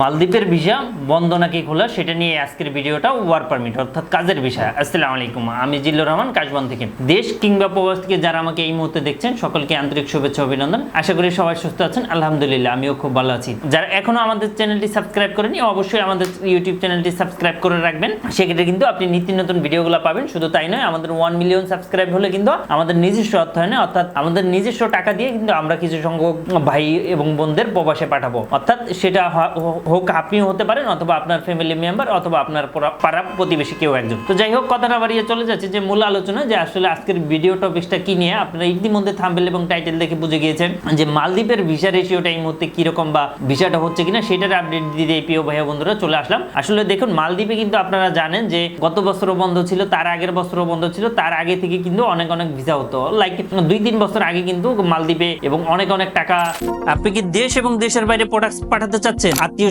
মালদ্বীপের ভিসা বন্ধ নাকি খোলা, সেটা নিয়ে আজকের ভিডিওটা ওয়ার পারমিট অর্থাৎ কাজের বিষয়। আসসালামু আলাইকুম, আমি জিল্লুর রহমান কাশবন থেকে। দেশ কিংবা প্রবাস থেকে যারা আমাকে এই মুহূর্তে দেখছেন, সকলকে আন্তরিক শুভেচ্ছা, অভিনন্দন। আশা করি সবাই সুস্থ আছেন, আলহামদুলিল্লাহ, আমিও খুব ভালো আছি। যারা এখনও আমাদের চ্যানেলটি সাবস্ক্রাইব করেনি, অবশ্যই আমাদের ইউটিউব চ্যানেলটি সাবস্ক্রাইব করে রাখবেন। সেক্ষেত্রে কিন্তু আপনি নিত্য নতুন ভিডিওগুলো পাবেন, শুধু তাই নয়, আমাদের ওয়ান মিলিয়ন সাবস্ক্রাইব হলে কিন্তু আমাদের নিজস্ব অর্থায়নে অর্থাৎ আমাদের নিজস্ব টাকা দিয়ে কিন্তু আমরা কিছু সংখ্যক ভাই এবং বোনদের প্রবাসে পাঠাবো। অর্থাৎ সেটা হোক আপনিও হতে পারেন অথবা আপনার ফ্যামিলি মেম্বার অথবা আপনার পাড়া প্রতিবেশী কেউ একজন। তো যাই হোক কথা না বাড়িয়ে চলে যাচ্ছে যে মূল আলোচনা যে আসলে আজকের ভিডিও টপিকসটা কি নিয়ে আপনারা ইতিমধ্যে থাম্বেল এবং টাইটেল দেখে বুঝে গিয়েছেন যে মালদ্বীপের ভিসা রেশিওটা এই মুহূর্তে কীরকম বা ভিসাটা হচ্ছে কিনা সেটার আপডেট দিতে এই প্রিয় ভাইয়া বন্ধুরা চলে আসলাম। আসলে দেখুন, মালদ্বীপে কিন্তু আপনারা জানেন যে গত বছরও বন্ধ ছিল, তার আগের বছরও বন্ধ ছিল, তার আগে থেকে কিন্তু অনেক অনেক ভিসা হতো। লাইক দুই তিন বছর আগে কিন্তু মালদ্বীপে এবং অনেক অনেক টাকা। আপনি কি দেশ এবং দেশের বাইরে প্রোডাক্ট পাঠাতে চাচ্ছেন? আত্মীয়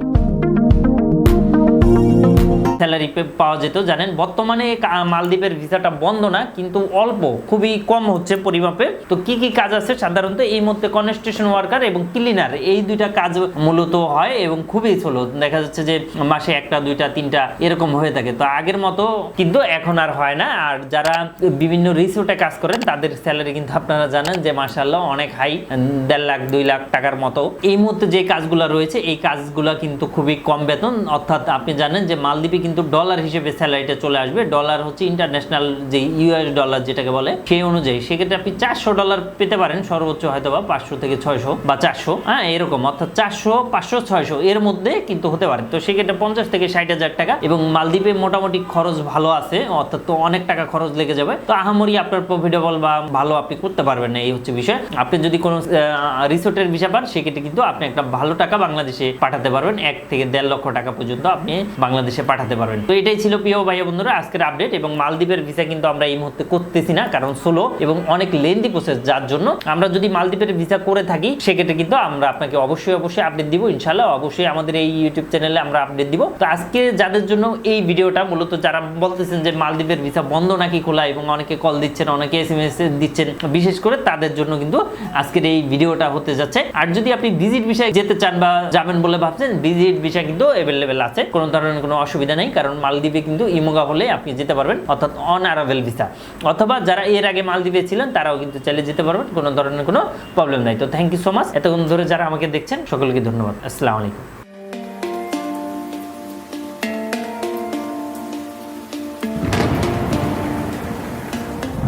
স্যালারি পাওয়া যেত, জানেন? বর্তমানে মালদ্বীপের ভিসাটা বন্ধ না, কিন্তু অল্প, খুবই কম হচ্ছে পরিমাপে। তো কি কি কাজ আছে? সাধারণত এই মধ্যে কনস্ট্রাকশন ওয়ার্কার এবং ক্লিনার, এই দুইটা কাজ মূলত হয় এবং খুবই স্লো। দেখা যাচ্ছে যে মাসে একটা, দুইটা, তিনটা এরকম হয়ে থাকে। তো আগের মতো কিন্তু এখন আর হয় না। আর যারা বিভিন্ন রিসোর্টে কাজ করেন, তাদের স্যালারি কিন্তু আপনারা জানেন যে মাসাল্লাহ অনেক হাই, দেড় লাখ, দুই লাখ টাকার মতো। এই মুহূর্তে যে কাজগুলো রয়েছে, এই কাজগুলো কিন্তু খুবই কম বেতন। অর্থাৎ আপনি জানেন যে মালদ্বীপে কিন্তু ডলার হিসেবে স্যালারিটা চলে আসবে। ডলার হচ্ছে ইন্টারন্যাশনাল যে ইউএস ডলার যেটাকে বলে, সেই অনুযায়ী। সেক্ষেত্রে আপনি চারশো ডলার পেতে পারেন, সর্বোচ্চ হয়তো বা পাঁচশো থেকে ছয়শো বা চারশো। হ্যাঁ এরকম। অর্থাৎ চারশো, পাঁচশো, ছয়শো, এর মধ্যে কিন্তু হতে পারে। তো সেক্ষেত্রে পঞ্চাশ থেকে ষাট হাজার টাকা এবং মালদ্বীপে মোটামুটি খরচ ভালো আছে, অর্থাৎ তো অনেক টাকা খরচ লেগে যাবে। তো আহামরি আপনার প্রফিটেবল বা ভালো আপনি করতে পারবেন না, এই হচ্ছে বিষয়। আপনি যদি কোনো রিসোর্টের বিষয় পান, সেক্ষেত্রে কিন্তু আপনি একটা ভালো টাকা বাংলাদেশে পাঠাতে পারবেন। এক থেকে দেড় লক্ষ টাকা পর্যন্ত আপনি বাংলাদেশে পাঠাতে পারবেন। তো এটাই ছিল প্রিয় ভাই বন্ধুরা আজকের আপডেট এবং মালদ্বীপের ভিসা কিন্তু আমরা এই মুহূর্তে করতেছি না, কারণ সোলো এবং অনেক লেন্দি প্রসেস যার জন্য আমরা যদি মালদ্বীপের ভিসা করে থাকি, সেক্ষেত্রে কিন্তু আমরা আপনাকে অবশ্যই অবশ্যই আপডেট দিব ইনশাল্লাহ অবশ্যই আমাদের এই ইউটিউব চ্যানেলে আমরা আপডেট দিব। তো আজকে যাদের জন্য এই ভিডিওটা, মূলত যারা বলতেছেন যে মালদ্বীপের ভিসা বন্ধ নাকি খোলা এবং অনেকে কল দিচ্ছেন, অনেকে এস এম এস দিচ্ছেন, বিশেষ করে তাদের জন্য কিন্তু আজকের এই ভিডিওটা হতে যাচ্ছে। আর যদি আপনি ভিজিট বিষয়ে যেতে চান বা যাবেন বলে ভাবছেন ভিজিট বিষয় কিন্তু অ্যাভেলেবেল আছে, কোনো ধরনের কোনো অসুবিধা নেই। কারণ মালদ্বীপে কিন্তু ইমোগা হলে আপনি যেতে পারবেন, অর্থাৎ অন অ্যারাভেল ভিসা। অথবা যারা এর আগে মালদ্বীপে ছিলেন, তারাও কিন্তু চাইলে যেতে পারবেন, কোনো ধরনের কোনো প্রবলেম নাই। তো থ্যাংক ইউ সো মাচ এতক্ষণ ধরে যারা আমাকে দেখছেন, সকলকে ধন্যবাদ। আসসালামু আলাইকুম।